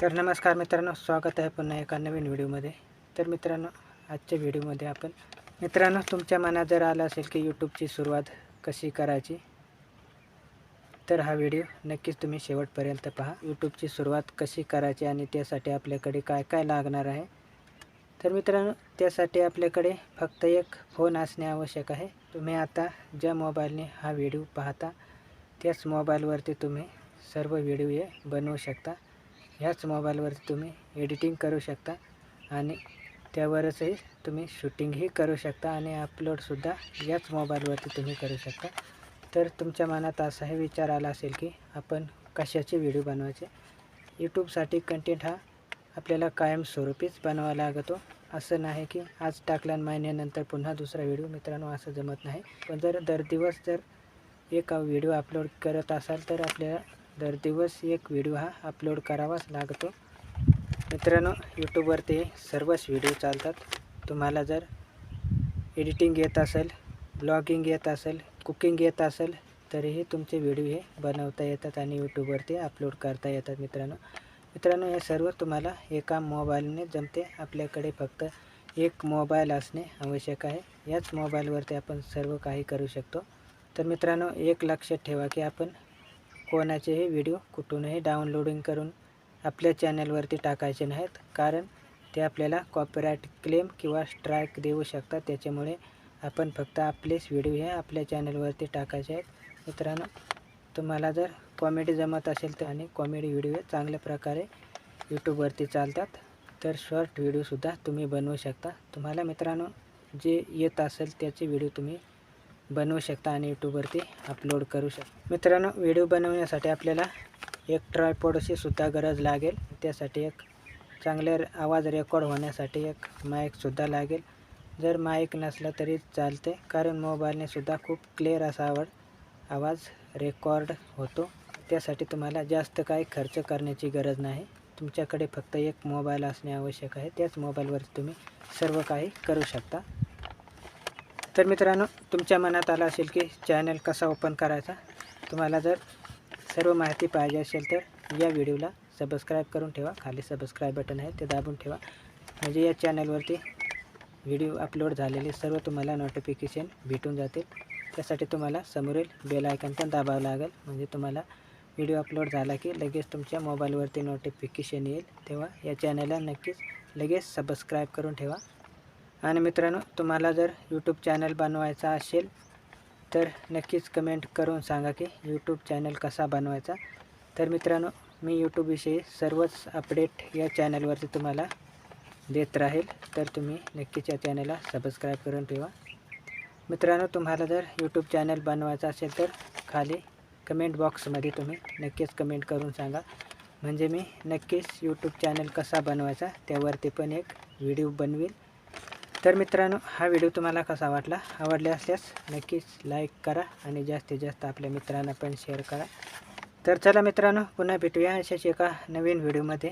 तर नमस्कार मित्रांनो स्वागत आहे पुन्हा एका नवीन व्हिडिओमध्ये. तर मित्रांनो आजच्या व्हिडिओमध्ये आपण मित्रांनो तुमच्या मनात जर आलं असेल की यूट्यूबची सुरुवात कशी करायची तर हा व्हिडिओ नक्कीच तुम्ही शेवटपर्यंत पहा. यूट्यूबची सुरुवात कशी करायची आणि त्यासाठी आपल्याकडे काय काय लागणार आहे. तर मित्रांनो त्यासाठी आपल्याकडे फक्त एक फोन असणे आवश्यक आहे. तुम्ही आता ज्या मोबाईलने हा व्हिडिओ पाहता त्याच मोबाईलवरती तुम्ही सर्व व्हिडिओ हे बनवू शकता. ह्याच मोबाईलवरती तुम्ही एडिटिंग करू शकता आणि त्यावरचही तुम्ही शूटिंगही करू शकता आणि अपलोडसुद्धा याच मोबाईलवरती तुम्ही करू शकता. तर तुमच्या मनात असाही विचार आला असेल की आपण कशाचे व्हिडिओ बनवायचे? यूट्यूबसाठी कंटेंट हा आपल्याला कायमस्वरूपीच बनवावा लागतो. असं नाही की आज टाकला महिन्यानंतर पुन्हा दुसरा व्हिडिओ मित्रांनो असं जमत नाही. पण जर दर दिवस जर एक व्हिडिओ अपलोड करत असाल तर आपल्याला दर दिवस एक व्हिडिओ हा अपलोड करावाच लागतो. मित्रांनो यूट्यूबवरती सर्वच व्हिडिओ चालतात. तुम्हाला जर एडिटिंग येत असेल ब्लॉगिंग येत असेल कुकिंग येत असेल तरीही तुमचे व्हिडिओ हे बनवता येतात आणि यूट्यूबवरती अपलोड करता येतात मित्रांनो. मित्रांनो हे सर्व तुम्हाला एका मोबाईलने जमते. आपल्याकडे फक्त एक मोबाईल असणे आवश्यक आहे. याच मोबाईलवरती आपण सर्व काही करू शकतो. तर मित्रांनो एक लक्षात ठेवा की आपण कोणाचेही व्हिडिओ कुठूनही डाउनलोडिंग करून आपल्या चॅनलवरती टाकायचे नाहीत कारण ते आपल्याला कॉपीराईट क्लेम किंवा स्ट्राईक देऊ शकतात. त्याच्यामुळे आपण फक्त आपलेच व्हिडिओ हे आपल्या चॅनलवरती टाकायचे आहेत. मित्रांनो तुम्हाला जर कॉमेडी जमत असेल तर आणि कॉमेडी व्हिडिओ चांगल्या प्रकारे यूट्यूबवरती चालतात तर शॉर्ट व्हिडिओसुद्धा तुम्ही बनवू शकता. तुम्हाला मित्रांनो जे येत असेल त्याचे व्हिडिओ तुम्ही बनवू शकता आणि यूट्यूबवरती अपलोड करू शकता. मित्रांनो व्हिडिओ बनवण्यासाठी आपल्याला एक ट्रायपॉडची सुद्धा गरज लागेल. त्यासाठी एक चांगले आवाज रेकॉर्ड होण्यासाठी एक माईकसुद्धा लागेल. जर माईक नसला तरी चालते कारण मोबाईलने सुद्धा खूप क्लिअर असा आवड आवाज रेकॉर्ड होतो. त्यासाठी तुम्हाला जास्त काही खर्च करण्याची गरज नाही. तुमच्याकडे फक्त एक मोबाईल असणे आवश्यक आहे. त्याच मोबाईलवर तुम्ही सर्व काही करू शकता. तर मित्रांनो तुमच्या मनात आलं असेल की चॅनल कसा ओपन करायचा तुम्हाला जर सर्व माहिती पाहिजे असेल तर या व्हिडिओला सबस्क्राईब करून ठेवा. खाली सबस्क्राईब बटन आहे ते दाबून ठेवा. म्हणजे या चॅनलवरती व्हिडिओ अपलोड झालेले सर्व तुम्हाला नोटिफिकेशन भेटून जातील. त्यासाठी तुम्हाला समोरील बेल आयकन पण दाबावं लागेल. म्हणजे तुम्हाला व्हिडिओ अपलोड झाला की लगेच तुमच्या मोबाईलवरती नोटिफिकेशन येईल. तेव्हा या चॅनलला नक्कीच लगेच सबस्क्राईब करून ठेवा. आणि मित्रांनो तुम्हाला जर यूट्यूब चॅनल बनवायचा असेल तर नक्कीच कमेंट करून सांगा की यूट्यूब चॅनल कसा बनवायचा. तर मित्रांनो मी यूट्यूबविषयी सर्वच अपडेट या चॅनलवरती तुम्हाला देत राहील. तर तुम्ही नक्कीच या चॅनलला सबस्क्राईब करून ठेवा. मित्रांनो तुम्हाला जर यूट्यूब चॅनल बनवायचा असेल तर खाली कमेंट बॉक्समध्ये तुम्ही नक्कीच कमेंट करून सांगा. म्हणजे मी नक्कीच यूट्यूब चॅनल कसा बनवायचा त्यावरती पण एक व्हिडिओ बनवेल तर मित्रांनो हा व्हिडिओ तुम्हाला कसा वाटला? आवडले असल्यास नक्कीच लाईक करा आणि जास्तीत जास्त आपल्या मित्रांना पण शेअर करा. तर चला मित्रांनो पुन्हा भेटूया अशाच एका नवीन व्हिडिओमध्ये.